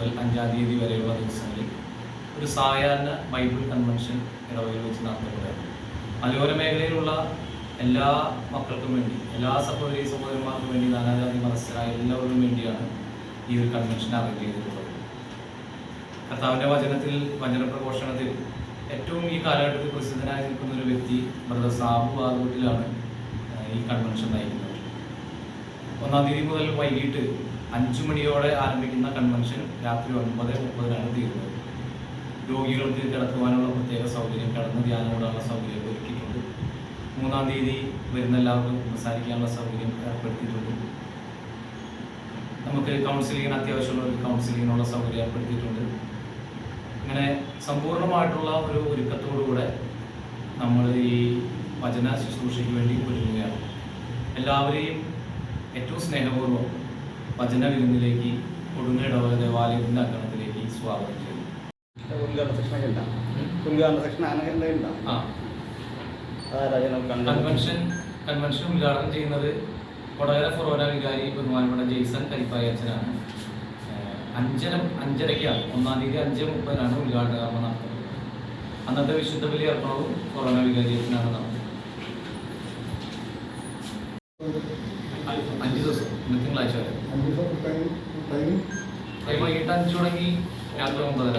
മുതൽ അഞ്ചാം തീയതി വരെയുള്ള ദിവസങ്ങളിൽ ഒരു സായാഹ്ന ബൈബിൾ കൺവെൻഷൻ ഇടവകയിൽ വെച്ച് നടത്തപ്പെടുകയാണ് മലയോര മേഖലയിലുള്ള എല്ലാ മക്കൾക്കും വേണ്ടി എല്ലാ സഹോദരി സഹോദരന്മാർക്കും വേണ്ടി നാനാജാതി മതസ്ഥരായ എല്ലാവർക്കും വേണ്ടിയാണ് ഈ ഒരു കൺവെൻഷൻ അറേഞ്ച് ചെയ്തിട്ടുള്ളത്. കർത്താവിന്റെ വചനത്തിൽ വചനപ്രഘോഷണത്തിൽ ഏറ്റവും ഈ കാലഘട്ടത്തിൽ പ്രസിദ്ധനായി നിൽക്കുന്ന ഒരു വ്യക്തി ബ്രദർ സാബു ബാദൂട്ടിലാണ് ഈ കൺവെൻഷൻ നയിക്കുന്നത്. ഒന്നാം തീയതി മുതൽ വൈകിട്ട് അഞ്ചു മണിയോടെ ആരംഭിക്കുന്ന കൺവെൻഷൻ രാത്രി ഒൻപത് മുപ്പതിനാണ് തീരുന്നത്. രോഗികൾക്ക് കിടക്കുവാനുള്ള പ്രത്യേക സൗകര്യം കിടന്ന് ധ്യാനമോടാനുള്ള സൗകര്യം ഒരുക്കിയിട്ടുണ്ട്. മൂന്നാം തീയതി വരുന്ന എല്ലാവർക്കും സംസാരിക്കാനുള്ള സൗകര്യം ഏർപ്പെടുത്തിയിട്ടുണ്ട്. നമുക്ക് കൗൺസിലിങ്ങിന് അത്യാവശ്യമുള്ള ഒരു കൗൺസിലിങ്ങിനുള്ള സൗകര്യം ഏർപ്പെടുത്തിയിട്ടുണ്ട്. അങ്ങനെ സമ്പൂർണമായിട്ടുള്ള ഒരു ഒരുക്കത്തോടുകൂടെ നമ്മൾ ഈ വചന ശുശ്രൂഷയ്ക്ക് വേണ്ടി ഒരുങ്ങുകയാണ്. എല്ലാവരെയും ഏറ്റവും സ്നേഹപൂർവം വചന വിരുന്നിലേക്ക് കൊടുങ്ങയിടവക ദേവാലയത്തിന്റെ അങ്കണത്തിലേക്ക് സ്വാഗതം ചെയ്തു കൺവെൻഷൻ കൺവെൻഷൻ ഉദ്ഘാടനം ചെയ്യുന്നത് കൊടകര ഫൊറോന വികാരി ബഹുമാനപ്പെട്ട ജെയ്സൺ കരിപ്പായ അച്ഛനാണ്. അഞ്ചര അഞ്ചരയ്ക്കാണ്. ഒന്നാം തീയതി അഞ്ച് മുപ്പതിനാണ് ഉദ്ഘാടന കർമ്മം നടത്തുന്നത്. അന്നത്തെ വിശുദ്ധ ബലി അർപ്പണവും കൊറോണ വികാരി അച്ഛനാണ് നടത്തുന്നത്. അഞ്ച് ദിവസം തിങ്കളാഴ്ച വരെ. ടൈം വൈകിട്ട് അഞ്ചു തുടങ്ങി രാത്രി ഒമ്പതര.